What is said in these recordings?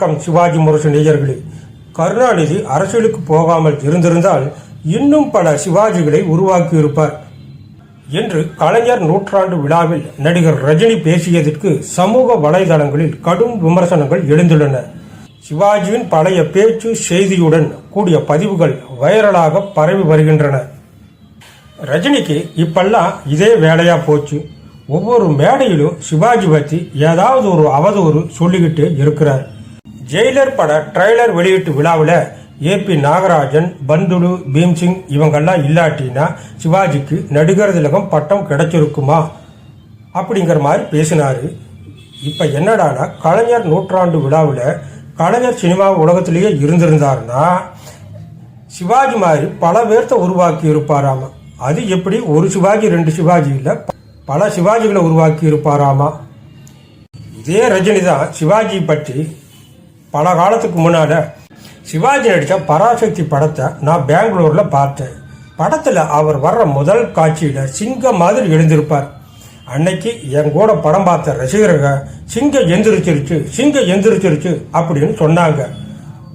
வணக்கம் சிவாஜி முரசு நேயர்களே. கருணாநிதி அரசியலுக்கு போகாமல் இருந்திருந்தால் இன்னும் பல சிவாஜிகளை உருவாக்கியிருப்பார் என்று கலைஞர் நூற்றாண்டு விழாவில் நடிகர் ரஜினி பேசியதற்கு சமூக வலைதளங்களில் கடும் விமர்சனங்கள் எழுந்துள்ளன. சிவாஜியின் பழைய பேச்சு செய்தியுடன் கூடிய பதிவுகள் வைரலாக பரவி வருகின்றன. ரஜினிக்கு இப்பெல்லாம் இதே வேலையா போச்சு. ஒவ்வொரு மேடையிலும் சிவாஜி பற்றி ஏதாவது ஒரு அவதூறு சொல்லிக்கிட்டு இருக்கிறார். ஜெயிலர் பட ட்ரைலர் வெளியீட்டு விழாவில் ஏபி நாகராஜன் பந்துலு பீம்சிங் இவங்கெல்லாம் இல்லாட்டினா சிவாஜிக்கு நடிகர் திலகம் பட்டம் கிடைச்சிருக்குமா? அப்படிங்கிற மாதிரி பேசினாரு. இப்போ என்னடானா கலைஞர் நூற்றாண்டு விழாவில் கலைஞர் சினிமா உலகத்திலேயே இருந்திருந்தாருன்னா சிவாஜி மாதிரி பல பேர்த்த உருவாக்கி இருப்பாராமா? அது எப்படி ஒரு சிவாஜி ரெண்டு சிவாஜி இல்லை பல சிவாஜிகளை உருவாக்கி இருப்பாராமா? இதே ரஜினி தான் சிவாஜி பற்றி பல காலத்துக்கு முன்னால சிவாஜி நடித்த பராசக்தி படத்தை நான் பெங்களூரில் பார்த்தேன். படத்தில் அவர் வர்ற முதல் காட்சியில் சிங்கம் மாதிரி எழுந்திருப்பார். அன்னைக்கு என் கூட படம் பார்த்த ரசிகர்கள் சிங்கம் எந்திரிச்சிருச்சு சிங்கம் எந்திரிச்சிருச்சு அப்படின்னு சொன்னாங்க.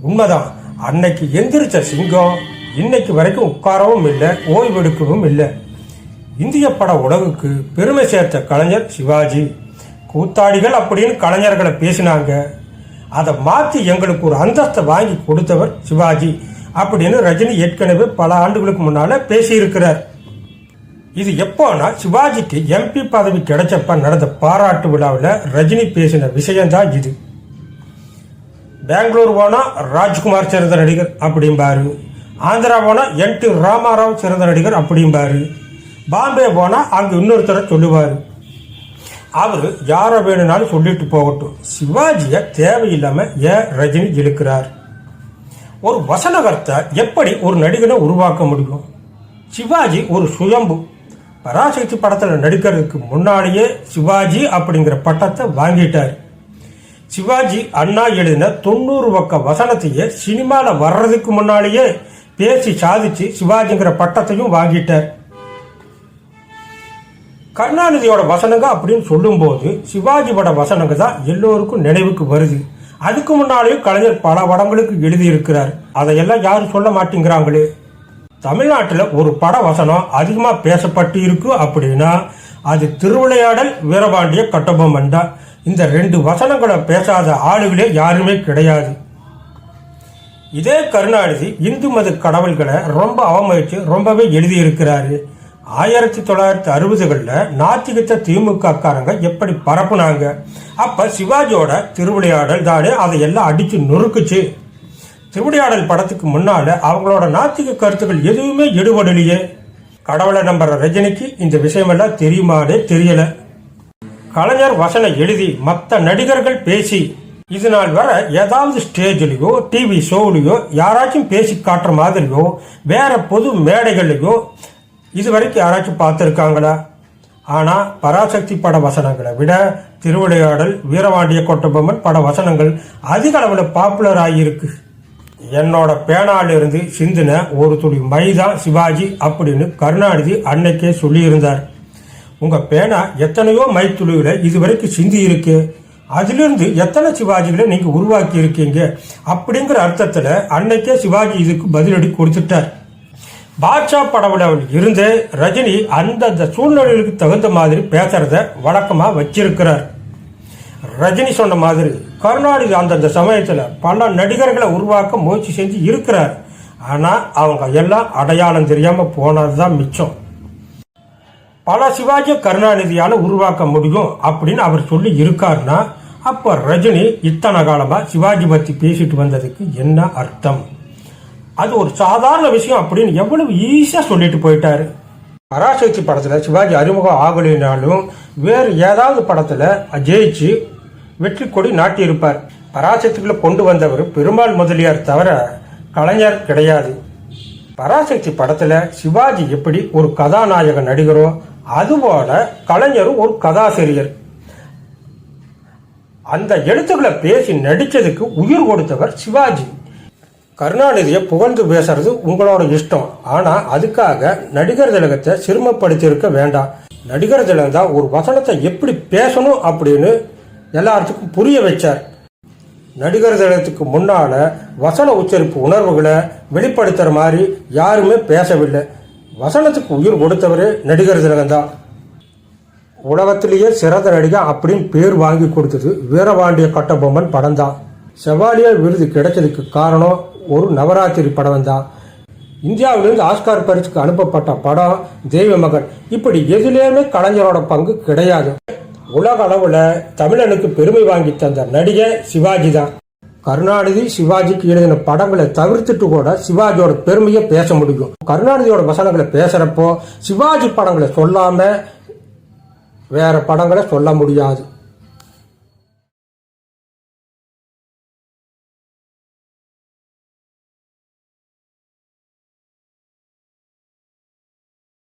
உண்மைதான் அன்னைக்கு எந்திரிச்ச சிங்கம் இன்னைக்கு வரைக்கும் உட்காரவும் இல்லை ஓய்வெடுக்கவும் இல்லை. இந்திய பட உலகுக்கு பெருமை சேர்த்த கலைஞர் சிவாஜி. கூத்தாடிகள் அப்படின்னு கலைஞர்களை பேசினாங்க. அதை மாற்றி எங்களுக்கு ஒரு அந்தஸ்தை வாங்கி கொடுத்தவர் சிவாஜி அப்படின்னு ரஜினி ஏற்கனவே பல ஆண்டுகளுக்கு முன்னால பேசியிருக்கிறார். இது எப்போனா சிவாஜிக்கு எம்பி பதவி கிடைச்சப்ப நடந்த பாராட்டு விழாவில் ரஜினி பேசின விஷயம்தான் இது. பெங்களூர் போனால் ராஜ்குமார் சிறந்த நடிகர் அப்படிம்பாரு. ஆந்திரா போனால் என் டி ராமாராவ் சிறந்த நடிகர் அப்படிம்பாரு. பாம்பே போனால் அங்கே இன்னொருத்தரை சொல்லுவார். அவர் யாரை வேணும்னாலும் சொல்லிட்டு போகட்டும். சிவாஜியை தேவையில்லாம ஏன் ரஜினி இழுக்கிறார்? ஒரு வசனகர்த்தை எப்படி ஒரு நடிகனை உருவாக்க முடியும்? சிவாஜி ஒரு சுயம்பு. பராசக்தி படத்தில் நடிக்கிறதுக்கு முன்னாலேயே சிவாஜி அப்படிங்கிற பட்டத்தை வாங்கிட்டார். சிவாஜி அண்ணா எழுதின தொண்ணூறு பக்க வசனத்தையே சினிமாவில் வர்றதுக்கு முன்னாலேயே பேசி சாதிச்சு சிவாஜிங்கிற பட்டத்தையும் வாங்கிட்டார். கருணாநிதியோட வசனங்க அப்படின்னு சொல்லும்போது சிவாஜி பட வசனங்க தான் எல்லோருக்கும் நினைவுக்கு வருது. அதுக்கு முன்னாலேயும் கலைஞர் பல படங்களுக்கு எழுதியிருக்கிறார். அதையெல்லாம் யாரும் சொல்ல மாட்டேங்கிறாங்களே. தமிழ்நாட்டில் ஒரு பட வசனம் அதிகமாக பேசப்பட்டு இருக்கு அப்படின்னா அது திருவிளையாடல் வீரபாண்டிய கட்டபொம்மன் தான். இந்த ரெண்டு வசனங்களை பேசாத ஆளுகளே யாருமே கிடையாது. இதே கருணாநிதி இந்து மத கடவுள்களை ரொம்ப அவமதிச்சு ரொம்பவே எழுதியிருக்கிறாரு. ஆயிரத்தி தொள்ளாயிரத்தி அறுபதுகளில் நாத்திகத்தை திமுகக்காரங்க எப்படி பரப்புனாங்க? அப்போ சிவாஜியோட திருவிளையாடல் தானே அதையெல்லாம் அடித்து நொறுக்குச்சு. திருவிளையாடல் படத்துக்கு முன்னால் அவங்களோட நாத்திக கருத்துக்கள் எதுவுமே எடுபடலையே. கடவுளை நம்புற ரஜினிக்கு இந்த விஷயமெல்லாம் தெரியுமானே தெரியல. கலைஞர் வசனை எழுதி மற்ற நடிகர்கள் பேசி இது நாள் வர ஏதாவது ஸ்டேஜ்லயோ டிவி ஷோலையோ யாராச்சும் பேசி காட்டுற மாதிரியோ வேற பொது மேடைகள்லையோ இதுவரைக்கும் யாராச்சும் பார்த்துருக்காங்களா? ஆனால் பராசக்தி பட வசனங்களை விட திருவிளையாடல் வீரவாண்டிய கொட்டபொம்மன் பட வசனங்கள் அதிக அளவில் பாப்புலர் ஆகியிருக்கு என்னோட பேனாலிருந்து சிந்தின ஒரு துளி மைதா சிவாஜி அப்படின்னு கருணாநிதி அன்னைக்கே சொல்லியிருந்தார். உங்கள் பேனா எத்தனையோ மைத்துளிகளை இதுவரைக்கும் சிந்தி இருக்கு அதிலிருந்து எத்தனை சிவாஜிகளை நீங்கள் உருவாக்கி இருக்கீங்க அப்படிங்கிற அர்த்தத்தில் அன்னைக்கே சிவாஜி இதுக்கு பதிலடி கொடுத்துட்டார். பாட்ஷா படவிழாவில் இருந்து ரஜினி அந்தந்த சூழ்நிலைகளுக்கு தகுந்த மாதிரி பேசுறத வழக்கமாக வச்சிருக்கிறார். ரஜினி சொன்ன மாதிரி கருணாநிதி அந்தந்த சமயத்தில் பல நடிகர்களை உருவாக்க முயற்சி செஞ்சு இருக்கிறார். ஆனால் அவங்க எல்லாம் அடையாளம் தெரியாமல் போனது தான் மிச்சம். பல சிவாஜி கருணாநிதியால் உருவாக்க முடியும் அப்படின்னு அவர் சொல்லி இருக்காருன்னா அப்போ ரஜினி இத்தனை காலமாக சிவாஜி பற்றி பேசிட்டு வந்ததுக்கு என்ன அர்த்தம்? அது ஒரு சாதாரண விஷயம் அப்படின்னு எவ்வளவு ஈஸியாக சொல்லிட்டு போயிட்டாரு. பராசக்தி படத்தில் சிவாஜி அறிமுகம் ஆகலைனாலும் வேறு ஏதாவது படத்தில் ஜெயிச்சு வெற்றி கொடி நாட்டியிருப்பார். பராசக்திக்குள்ள கொண்டு வந்தவர் பெருமாள் முதலியார் தவிர கலைஞர் கிடையாது. பராசக்தி படத்தில் சிவாஜி எப்படி ஒரு கதாநாயக நடிகரோ அதுபோல கலைஞரும் ஒரு கதாசிரியர். அந்த எழுத்துக்களை பேசி நடித்ததுக்கு உயிர் கொடுத்தவர் சிவாஜி. கருணாநிதியை புகழ்ந்து பேசுறது உங்களோட இஷ்டம். ஆனா அதுக்காக நடிகர் திலகத்தை சிரமப்படுத்தியிருக்க வேண்டாம். நடிகர் திலகம் தான் ஒரு வசனத்தை எப்படி பேசணும் அப்படின்னு எல்லாத்துக்கும் புரிய வச்சார். நடிகர் திலகத்துக்கு முன்னால வசன உச்சரிப்பு உணர்வுகளை வெளிப்படுத்துற மாதிரி யாருமே பேசவில்லை. வசனத்துக்கு உயிர் கொடுத்தவரே நடிகர் திலகம் தான். உலகத்திலேயே சிறந்த நடிகை அப்படின்னு பேர் வாங்கி கொடுத்தது வீரபாண்டிய கட்டபொம்மன் படம் தான். செவாலியா விருது கிடைச்சதுக்கு காரணம் ஒரு நவராத்திரி படம் தான். இந்தியாவிலிருந்து ஆஸ்கார் பரிசுக்கு அனுப்பப்பட்ட படம் தெய்வ மகன். இப்படி எதுலேயுமே கலைஞரோட பங்கு கிடையாது. உலக அளவில் தமிழனுக்கு பெருமை வாங்கி தந்த நடிகர் சிவாஜி தான். கருணாநிதி சிவாஜிக்கு எழுதின படங்களை தவிர்த்துட்டு கூட சிவாஜியோட பெருமையை பேச முடியும். கருணாநிதியோட வசனங்களை பேசுறப்போ சிவாஜி படங்களை சொல்லாம வேற படங்களை சொல்ல முடியாது.